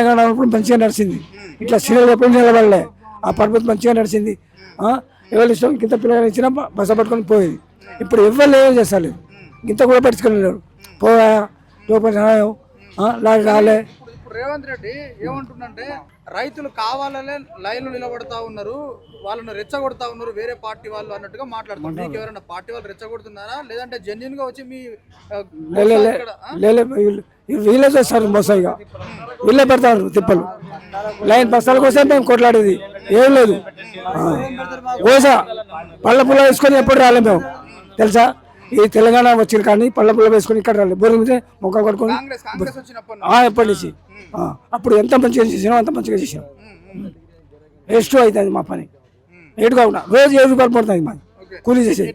తెలంగాణ ఉన్నప్పుడు మంచిగా నడిచింది. ఇట్లా సీరియల్ ఎప్పుడు నిలబడలే. ఆ పర్పస్ మంచిగా నడిచింది. ఎవరి ఇష్టం? ఇంత పిల్లలు ఇచ్చినా బస పట్టుకొని పోయేది. ఇప్పుడు ఎవరు ఏం చేస్తలేదు. ఇంత కూడా పట్టుకోలేరు పోయా లోపల రాయం, లారీ రాలే. ఇప్పుడు రేవంత్ రెడ్డి ఏమంటుండంటే రైతులు కావాలనే లైన్లు నిలబడతా ఉన్నారు వాళ్ళను రెచ్చగొడతా ఉన్నారు వేరే పార్టీ వాళ్ళు అన్నట్టుగా మాట్లాడుతున్నారు. మీకు ఎవరైనా పార్టీ వాళ్ళు రెచ్చగొడుతున్నారా? లేదంటే జెన్యున్గా వచ్చి మీ వీళ్ళు- చేస్తారు మోసగా వీళ్ళే పెడతారు తిప్పలు. లైన్ బస్తాల కోసం మేము కొట్లాడేది. ఏం లేదు. ఓసా పళ్ళ పుల్ల వేసుకొని ఎప్పుడు రాలే మేము. తెలుసా? ఈ తెలంగాణ వచ్చిన కానీ పళ్ళ పుల్ల వేసుకొని ఇక్కడ రాలేదు బోరు మీద మొక్క కట్టుకొని ఎప్పటి నుంచి? అప్పుడు ఎంత మంచిగా చేసినాం అంత మంచిగా చేసినాం. వేస్ట్ అవుతుంది మా పని. ఏటు కాకుండా రోజు ఏడు రూపాయలు పడుతుంది మాది. కూలీ చేసేది.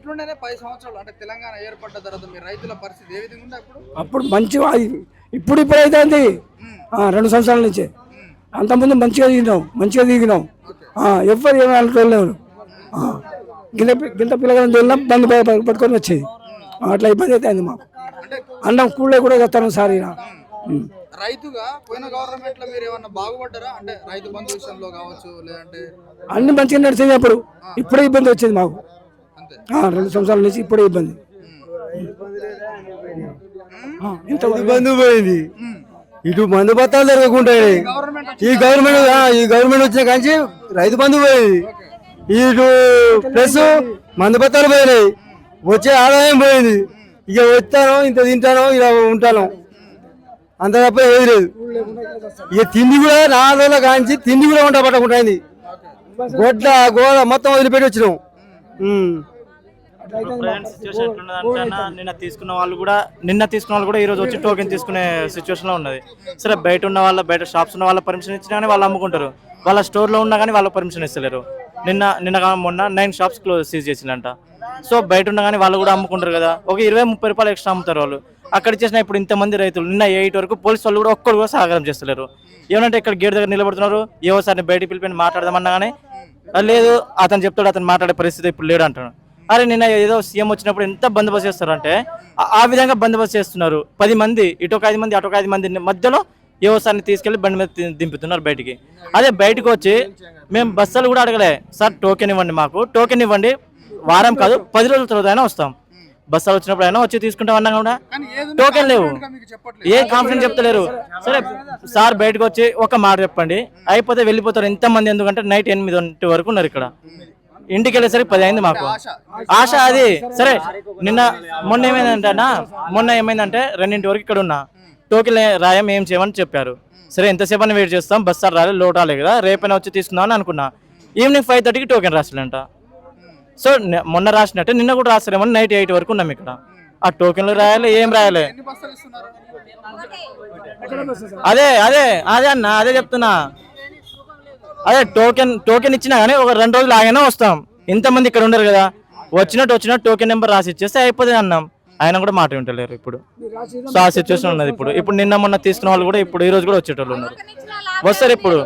అప్పుడు? మంచిగా ఇప్పుడు ఇప్పుడు అవుతుంది. రెండు సంవత్సరాల నుంచే. అంతకుముందు మంచిగా దిగినాం మంచిగా దిగినాం ఆ, ఎవ్వరు ఏమి అనుకోలేరు గింత పి- గింత పిల్లగాని తోలినాం బండి పై- పై- పట్టుకొని వచ్చేది. అట్లా ఇబ్బంది అవుతుంది మాకు. అన్నం కూలే కూడా చెప్తాను సార్ ఈయన. రైతుగా పోయిన గవర్నమెంట్లో మీరు ఏమన్నా బాగుపడ్డారా? అంటే రైతు బంధు విషయంలో కావచ్చు లేదంటే అన్ని మంచిగా నడిచేది అప్పుడు. ఇప్పుడే ఇబ్బంది వచ్చేది మాకు. రెండు సంవత్సరాల నుంచి ఇప్పుడే ఇబ్బంది. ఇంత బంధు పోయింది. ఇటు మందు బత్తాలు జరగకుంటాయి గవర్నమెంట్ ఈ గవర్నమెంట్ ఈ గవర్నమెంట్ వచ్చిన కాంచి రైతు బంధు పోయింది. ఇటు ప్లస్ మందు బత్తాలు పోయినాయి. వచ్చే ఆదాయం పోయింది. ఇక వచ్చాను ఇంత తింటాను ఇలా ఉంటాను. అంత తప్ప ఏది లేదు. ఇక తిండి కూడా నా ఆదాయంలో కాంచి తిండి కూడా వంట పట్టకుంటుంది. గొడ్డ గోడ మొత్తం వదిలిపెట్టి వచ్చినాం. నిన్న తీసుకున్న వాళ్ళు కూడా నిన్న తీసుకున్న వాళ్ళు కూడా ఈ రోజు వచ్చి టోకెన్ తీసుకునే సిచ్యువేషన్లో ఉన్నది. సరే బయట ఉన్న వాళ్ళ బయట షాప్స్ ఉన్న వాళ్ళ పర్మిషన్ ఇచ్చినా కానీ వాళ్ళు అమ్ముకుంటారు. వాళ్ళ స్టోర్లో ఉన్నా కానీ వాళ్ళ పర్మిషన్ ఇస్తలేరు. నిన్న నిన్న మొన్న నైన్ షాప్స్ క్లోజ్ సీజ్ చేసిందంట. సో బయట ఉండగానే కానీ వాళ్ళు కూడా అమ్ముకుంటారు కదా. ఒక ఇరవై ముప్పై రూపాయలు ఎక్స్ట్రా అమ్ముతారు వాళ్ళు. అక్కడ చేసిన ఇప్పుడు ఇంతమంది రైతులు నిన్న ఎయిట్ వరకు పోలీసు వాళ్ళు కూడా ఒక్కరు కూడా సహకారం చేస్తలేరు. ఏమంటే ఇక్కడ గేట్ దగ్గర నిలబడుతున్నారు ఏవో సార్ని బయటికి పిలిపి మాట్లాడదామన్నా లేదు అతను చెప్తాడు అతను మాట్లాడే పరిస్థితి ఇప్పుడు లేడు అంటాడు అరే నిన్న ఏదో సీఎం వచ్చినప్పుడు ఎంత బందోబస్తు చేస్తారంటే ఆ- విధంగా బందోబస్తు చేస్తున్నారు. పది మంది ఇటు ఒక ఐదు మంది అటు ఒక ఐదు మంది మధ్యలో ఏవో సార్ని తీసుకెళ్ళి బండి మీద దింపుతున్నారు బయటికి. అదే బయటకు వచ్చి మేము బస్సులు కూడా అడగలే. సార్ టోకెన్ ఇవ్వండి మాకు టోకెన్ ఇవ్వండి వారం కాదు పది రోజుల తర్వాత అయినా వస్తాం. బస్సులు వచ్చినప్పుడు అయినా వచ్చి తీసుకుంటాం అన్నా కూడా టోకెన్ లేవు. ఏ కాన్ఫిడెన్స్ చెప్తలేరు. సరే సార్ బయటకు వచ్చి ఒక మాట చెప్పండి. అయిపోతే వెళ్ళిపోతారు ఎంతమంది ఎందుకంటే నైట్ ఎనిమిది వరకు ఉన్నారు ఇక్కడ. ఇంటికి వెళ్ళేసరికి పది అయింది మాకు. ఆశ. అది. సరే నిన్న మొన్న ఏమైందంటే మొన్న ఏమైందంటే రెండింటి వరకు ఇక్కడ ఉన్నా. టోకెన్ రాయం ఏం చేయమని చెప్పారు. సరే ఎంతసేపు అని వెయిట్ చేస్తాం? బస్ సార్ రాలే లోడ్ రాలే కదా. రేపైనా వచ్చి తీసుకుందాం అని అనుకున్నా. ఈవినింగ్ ఫైవ్ థర్టీకి టోకెన్ రాసిలంట సో మొన్న రాసినట్టే నిన్న కూడా రాస్తారేమో నైట్ ఎయిట్ వరకు ఉన్నాం ఇక్కడ. ఆ టోకెన్లు రాయాలి ఏం రాయాలి? అదే అదే అదే అన్న అదే చెప్తున్నా. అదే టోకెన్ టోకెన్ ఇచ్చినా కానీ ఒక రెండు రోజులు ఆగానే వస్తాం. ఇంతమంది ఇక్కడ ఉండరు కదా. వచ్చినట్టు వచ్చినట్టు టోకెన్ నెంబర్ రాసి ఇచ్చేస్తే అయిపోతుంది అన్నాం. ఆయన కూడా మాట వింటలేరు ఇప్పుడు. సో ఆ సిచ్యువేషన్ ఉన్నది ఇప్పుడు. ఇప్పుడు నిన్న మొన్న తీసుకున్న వాళ్ళు కూడా ఇప్పుడు ఈ రోజు కూడా వచ్చేటోళ్ళు ఉన్నారు. వస్తారు ఇప్పుడు.